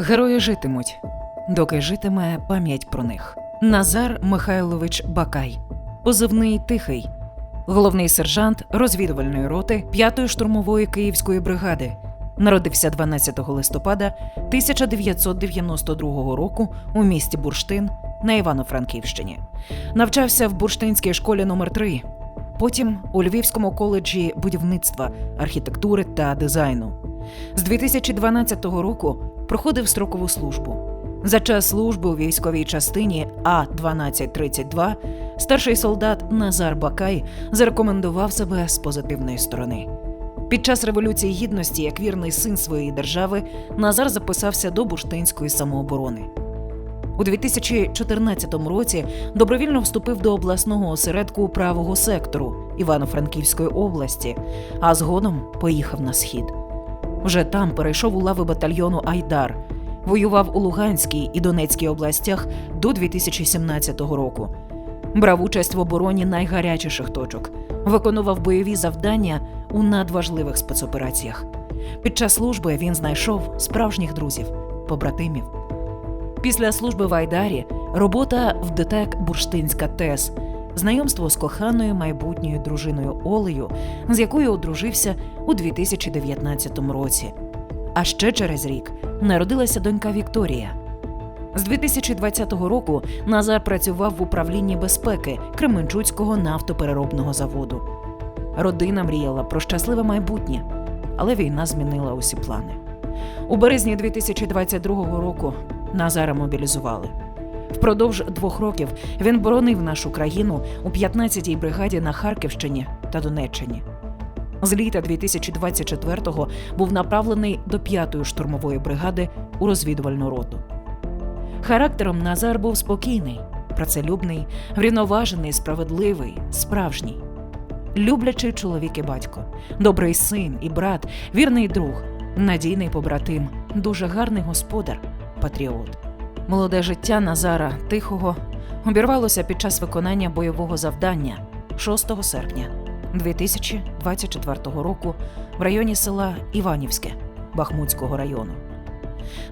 Герої житимуть, доки житиме пам'ять про них. Назар Михайлович Бакай, позивний тихий, головний сержант розвідувальної роти 5-ї штурмової київської бригади. Народився 12 листопада 1992 року у місті Бурштин на Івано-Франківщині. Навчався в Бурштинській школі номер 3 потім у Львівському коледжі будівництва, архітектури та дизайну. З 2012 року проходив строкову службу. За час служби у військовій частині А 1232 старший солдат Назар Бакай зарекомендував себе з позитивної сторони. Під час революції гідності, як вірний син своєї держави, Назар записався до бурштинської самооборони. У 2014 році добровільно вступив до обласного осередку правого сектору Івано-Франківської області, а згодом поїхав на схід. Вже там перейшов у лави батальйону Айдар, воював у Луганській і Донецькій областях до 2017 року. Брав участь в обороні найгарячіших точок, виконував бойові завдання у надважливих спецопераціях. Під час служби він знайшов справжніх друзів, побратимів. Після служби в Айдарі робота в ДТЕК Бурштинська ТЕС, знайомство з коханою майбутньою дружиною Олею, з якою одружився у 2019 році. А ще через рік народилася донька Вікторія. З 2020 року Назар працював в управлінні безпеки Кременчуцького нафтопереробного заводу. Родина мріяла про щасливе майбутнє, але війна змінила усі плани. У березні 2022 року Назара мобілізували. Впродовж двох років він боронив нашу країну у 15-й бригаді на Харківщині та Донеччині. З літа 2024-го був направлений до 5-ї штурмової бригади у розвідувальну роту. Характером Назар був спокійний, працелюбний, врівноважений, справедливий, справжній. Люблячий чоловік і батько, добрий син і брат, вірний друг, надійний побратим, дуже гарний господар, патріот. Молоде життя Назара Тихого обірвалося під час виконання бойового завдання 6 серпня 2024 року в районі села Іванівське Бахмутського району.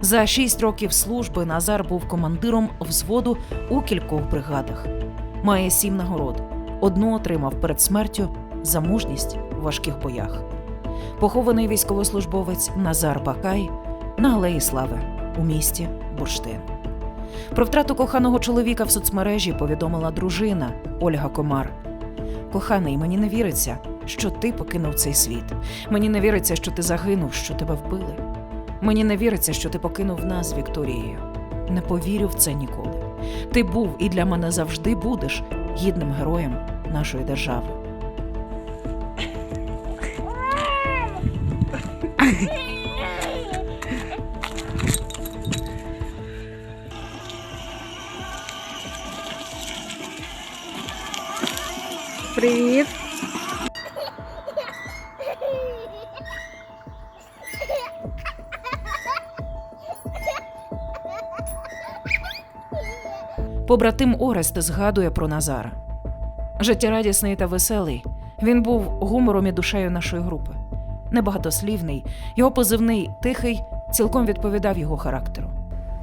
За шість років служби Назар був командиром взводу у кількох бригадах. Має сім нагород. Одну отримав перед смертю за мужність у важких боях. Похований військовослужбовець Назар Бакай на Алеї Слави у місті Бурштин. Про втрату коханого чоловіка в соцмережі повідомила дружина Ольга Комар. Коханий, мені не віриться, що ти покинув цей світ. Мені не віриться, що ти загинув, що тебе вбили. Мені не віриться, що ти покинув нас Вікторією. Не повірю в це ніколи. Ти був і для мене завжди будеш гідним героєм нашої держави. Привіт. Побратим Орест згадує про Назара. Життєрадісний та веселий. Він був гумором і душею нашої групи. Небагатослівний, його позивний тихий цілком відповідав його характеру.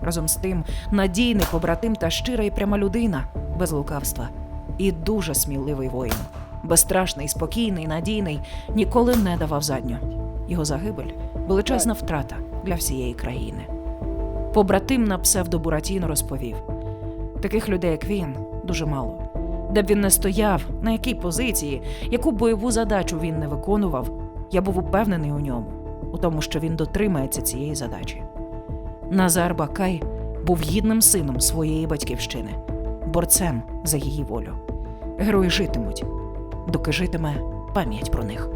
Разом з тим, надійний побратим та щира і пряма людина без лукавства. І дуже сміливий воїн. Безстрашний, спокійний, надійний, ніколи не давав задню. Його загибель величезна втрата для всієї країни. Побратим на псевдо Буратіно розповів: таких людей, як він, дуже мало. Де б він не стояв, на якій позиції, яку бойову задачу він не виконував, я був упевнений у ньому, у тому, що він дотримається цієї задачі. Назар Бакай був гідним сином своєї батьківщини, борцем за її волю. Герої житимуть, доки житиме пам'ять про них.